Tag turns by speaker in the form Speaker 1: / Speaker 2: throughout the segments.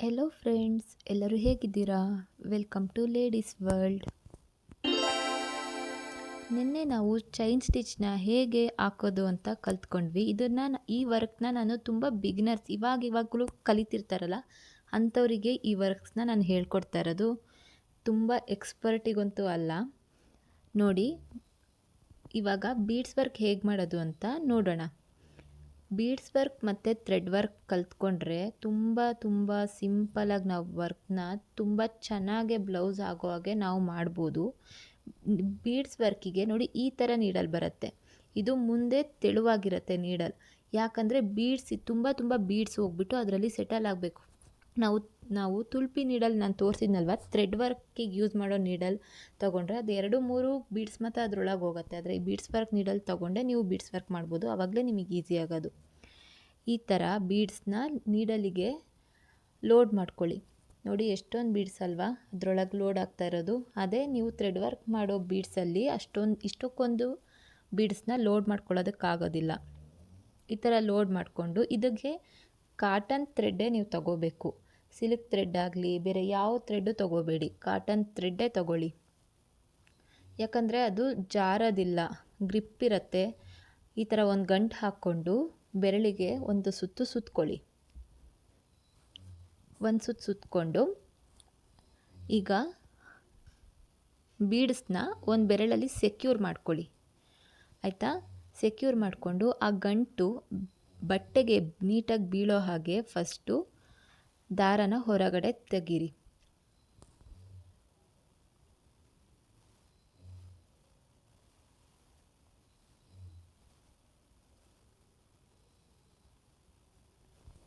Speaker 1: Hello friends ಎಲ್ಲರೂ ಹೇಗಿದ್ದೀರಾ? Welcome to ladies world ನಿನ್ನೆ ನಾವು ಚೈನ್ ಸ್ಟಿಚ್ನ ಹೇಗೆ ಹಾಕೋದು ಅಂತ ಕಲ್ತ್ಕೊಂಡ್ವಿ. ಇದನ್ನು ಈ ವರ್ಕ್ನ ನಾನು ತುಂಬ ಬಿಗಿನರ್ಸ್ ಇವಾಗ ಇವಾಗಲೂ ಕಲಿತಿರ್ತಾರಲ್ಲ, ಅಂಥವರಿಗೆ ಈ ವರ್ಕ್ಸ್ನ ನಾನು ಹೇಳ್ಕೊಡ್ತಾ ಇರೋದು. ತುಂಬ ಎಕ್ಸ್ಪರ್ಟಿಗಂತೂ ಅಲ್ಲ. ನೋಡಿ, ಇವಾಗ ಬೀಡ್ಸ್ ವರ್ಕ್ ಹೇಗೆ ಮಾಡೋದು ಅಂತ ನೋಡೋಣ. ಬೀಡ್ಸ್ ವರ್ಕ್ ಮತ್ತು ಥ್ರೆಡ್ ವರ್ಕ್ ಕಲ್ತ್ಕೊಂಡ್ರೆ ತುಂಬ ತುಂಬ ಸಿಂಪಲಾಗಿ ನಾವು ವರ್ಕ್ನ ತುಂಬ ಚೆನ್ನಾಗೆ ಬ್ಲೌಸ್ ಆಗೋ ಹಾಗೆ ನಾವು ಮಾಡ್ಬೋದು. ಬೀಡ್ಸ್ ವರ್ಕಿಗೆ ನೋಡಿ ಈ ಥರ ನೀಡಲ್ ಬರುತ್ತೆ. ಇದು ಮುಂದೆ ತೆಳುವಾಗಿರುತ್ತೆ ನೀಡಲ್ ಯಾಕಂದರೆ ಬೀಡ್ಸ್ ತುಂಬ ತುಂಬ ಬೀಡ್ಸ್ ಹೋಗ್ಬಿಟ್ಟು ಅದರಲ್ಲಿ ಸೆಟಲ್ ಆಗಬೇಕು. ನಾವು ನಾವು ತುಳಪಿ ನೀಡಲ್ ನಾನು ತೋರಿಸಿದ್ನಲ್ವ? ಥ್ರೆಡ್ ವರ್ಕಿಗೆ ಯೂಸ್ ಮಾಡೋ ನೀಡಲ್ ತೊಗೊಂಡ್ರೆ ಅದು ಎರಡು, ಮೂರು ಬೀಡ್ಸ್ ಮತ್ತು ಅದರೊಳಗೆ ಹೋಗುತ್ತೆ. ಆದರೆ ಈ ಬೀಡ್ಸ್ ವರ್ಕ್ ನೀಡಲ್ ತೊಗೊಂಡೆ ನೀವು ಬೀಡ್ಸ್ ವರ್ಕ್ ಮಾಡ್ಬೋದು. ಆವಾಗಲೇ ನಿಮಗೆ ಈಸಿ ಆಗೋದು. ಈ ಥರ ಬೀಡ್ಸ್ನ ನೀಡಲಿಗೆ ಲೋಡ್ ಮಾಡ್ಕೊಳ್ಳಿ. ನೋಡಿ ಎಷ್ಟೊಂದು ಬೀಡ್ಸ್ ಅಲ್ವಾ? ಅದರೊಳಗೆ ಲೋಡ್ ಆಗ್ತಾ ಇರೋದು. ಅದೇ ನೀವು ಥ್ರೆಡ್ ವರ್ಕ್ ಮಾಡೋ ಬೀಡ್ಸಲ್ಲಿ ಅಷ್ಟೊಂದು, ಇಷ್ಟಕ್ಕೊಂದು ಬೀಡ್ಸ್ನ ಲೋಡ್ ಮಾಡ್ಕೊಳ್ಳೋದಕ್ಕಾಗೋದಿಲ್ಲ. ಈ ಥರ ಲೋಡ್ ಮಾಡಿಕೊಂಡು ಇದಕ್ಕೆ ಕಾಟನ್ ಥ್ರೆಡ್ಡೇ ನೀವು ತಗೋಬೇಕು. ಸಿಲ್ಕ್ ಥ್ರೆಡ್ ಆಗಲಿ, ಬೇರೆ ಯಾವ ಥ್ರೆಡ್ಡು ತೊಗೋಬೇಡಿ. ಕಾಟನ್ ಥ್ರೆಡ್ಡೇ ತೊಗೊಳ್ಳಿ. ಯಾಕಂದರೆ ಅದು ಜಾರೋದಿಲ್ಲ, ಗ್ರಿಪ್ ಇರುತ್ತೆ. ಈ ಥರ ಒಂದು ಗಂಟು ಹಾಕ್ಕೊಂಡು ಬೆರಳಿಗೆ ಒಂದು ಸುತ್ತು ಸುತ್ತಕೊಳ್ಳಿ ಒಂದು ಸುತ್ತು ಸುತ್ತಕೊಂಡು ಈಗ ಬೀಡ್ಸ್ನ ಒಂದು ಬೆರಳಲ್ಲಿ ಸೆಕ್ಯೂರ್ ಮಾಡ್ಕೊಳ್ಳಿ. ಆಯಿತಾ? ಸೆಕ್ಯೂರ್ ಮಾಡಿಕೊಂಡು ಆ ಗಂಟು ಬಟ್ಟೆಗೆ ನೀಟಾಗಿ ಬೀಳೋ ಹಾಗೆ ಫಸ್ಟು ದಾರನ ಹೊರಗಡೆ ತೆಗೀರಿ.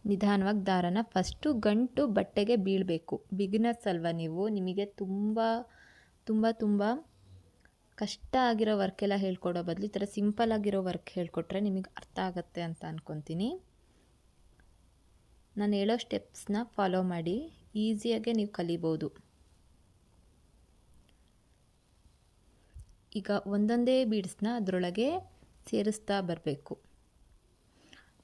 Speaker 1: ನಿಧಾನವಾಗಿ ದಾರನ ಫಸ್ಟು ಗಂಟು ಬಟ್ಟೆಗೆ ಬೀಳಬೇಕು. ಬಿಗಿನರ್ಸ್ ಅಲ್ವಾ ನೀವು. ನಿಮಗೆ ತುಂಬ ತುಂಬ ತುಂಬ ಕಷ್ಟ ಆಗಿರೋ ವರ್ಕೆಲ್ಲ ಹೇಳ್ಕೊಡೋ ಬದಲು ಈ ಥರ ಸಿಂಪಲ್ ಆಗಿರೋ ವರ್ಕ್ ಹೇಳ್ಕೊಟ್ರೆ ನಿಮಗೆ ಅರ್ಥ ಆಗುತ್ತೆ ಅಂತ ಅಂದ್ಕೊತೀನಿ ನಾನು ಹೇಳೋ ಸ್ಟೆಪ್ಸ್ನ ಫಾಲೋ ಮಾಡಿ ಈಸಿಯಾಗೆ ನೀವು ಕಲಿಬೋದು. ಈಗ ಒಂದೊಂದೇ ಬೀಡ್ಸ್ನ ಅದರೊಳಗೆ ಸೇರಿಸ್ತಾ ಬರಬೇಕು.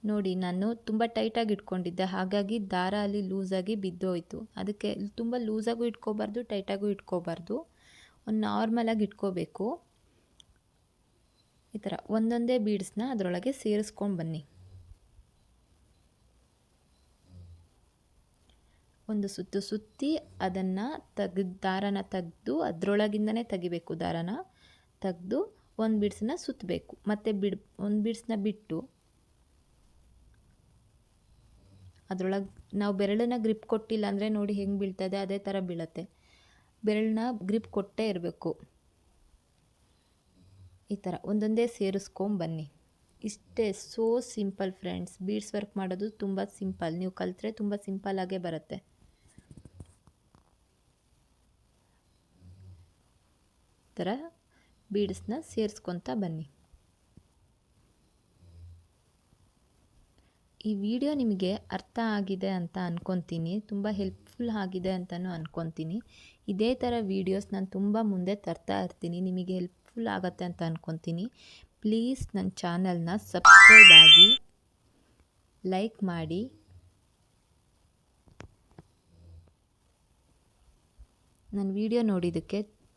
Speaker 1: ನೋಡಿ, ನಾನು ತುಂಬ ಟೈಟಾಗಿ ಇಟ್ಕೊಂಡಿದ್ದೆ, ಹಾಗಾಗಿ ದಾರ ಅಲ್ಲಿ ಲೂಸಾಗಿ ಬಿದ್ದೋಯ್ತು ಅದಕ್ಕೆ ತುಂಬ ಲೂಸಾಗೂ ಇಟ್ಕೋಬಾರ್ದು ಟೈಟಾಗೂ ಇಟ್ಕೋಬಾರ್ದು. ಒಂದು ನಾರ್ಮಲಾಗಿ ಇಟ್ಕೋಬೇಕು. ಈ ಥರ ಒಂದೊಂದೇ ಬೀಡ್ಸ್ನ ಅದರೊಳಗೆ ಸೇರಿಸ್ಕೊಂಡು ಬನ್ನಿ. ಒಂದು ಸುತ್ತು ಸುತ್ತಿ ಅದನ್ನು ತೆಗೆದು, ದಾರನ ತೆಗೆದು ಅದರೊಳಗಿಂದನೇ ತೆಗಿಬೇಕು ದಾರನ. ತೆಗೆದು ಒಂದು ಬಿಡ್ಸನ್ನ ಸುತ್ತಬೇಕು ಮತ್ತು ಬಿಡ್, ಒಂದು ಬಿಡ್ಸನ್ನ ಬಿಟ್ಟು ಅದರೊಳಗೆ ನಾವು ಬೆರಳನ್ನ ಗ್ರಿಪ್ ಕೊಟ್ಟಿಲ್ಲ ಅಂದರೆ ನೋಡಿ ಹೆಂಗೆ ಬೀಳ್ತದೆ ಅದೇ ಥರ ಬೀಳತ್ತೆ. ಬೆರಳನ್ನ ಗ್ರಿಪ್ ಕೊಟ್ಟೇ ಇರಬೇಕು. ಈ ಥರ ಒಂದೊಂದೇ ಸೇರಿಸ್ಕೊಂಬನ್ನಿ ಇಷ್ಟೇ so simple friends, beads work ಮಾಡೋದು ತುಂಬ ಸಿಂಪಲ್. ನೀವು ಕಲಿತ್ರೆ ತುಂಬ ಸಿಂಪಲ್ಲಾಗೇ ಬರುತ್ತೆ. ಥರ ಬೀಡ್ಸ್ನ ಸೇರಿಸ್ಕೊತ ಬನ್ನಿ. ಈ ವಿಡಿಯೋ ನಿಮಗೆ ಅರ್ಥ ಆಗಿದೆ ಅಂತ ಅಂದ್ಕೊತೀನಿ ತುಂಬ ಹೆಲ್ಪ್ಫುಲ್ ಆಗಿದೆ ಅಂತಲೂ ಅಂದ್ಕೊತೀನಿ ಇದೇ ಥರ ವೀಡಿಯೋಸ್ ನಾನು ತುಂಬ ಮುಂದೆ ತರ್ತಾ ಇರ್ತೀನಿ, ನಿಮಗೆ ಹೆಲ್ಪ್ಫುಲ್ ಆಗುತ್ತೆ ಅಂತ ಅಂದ್ಕೊತೀನಿ ಪ್ಲೀಸ್ ನನ್ನ ಚಾನಲ್ನ ಸಬ್ಸ್ಕ್ರೈಬ್ ಆಗಿ ಲೈಕ್ ಮಾಡಿ. ನನ್ನ ವಿಡಿಯೋ ನೋಡಿದ್ದಕ್ಕೆ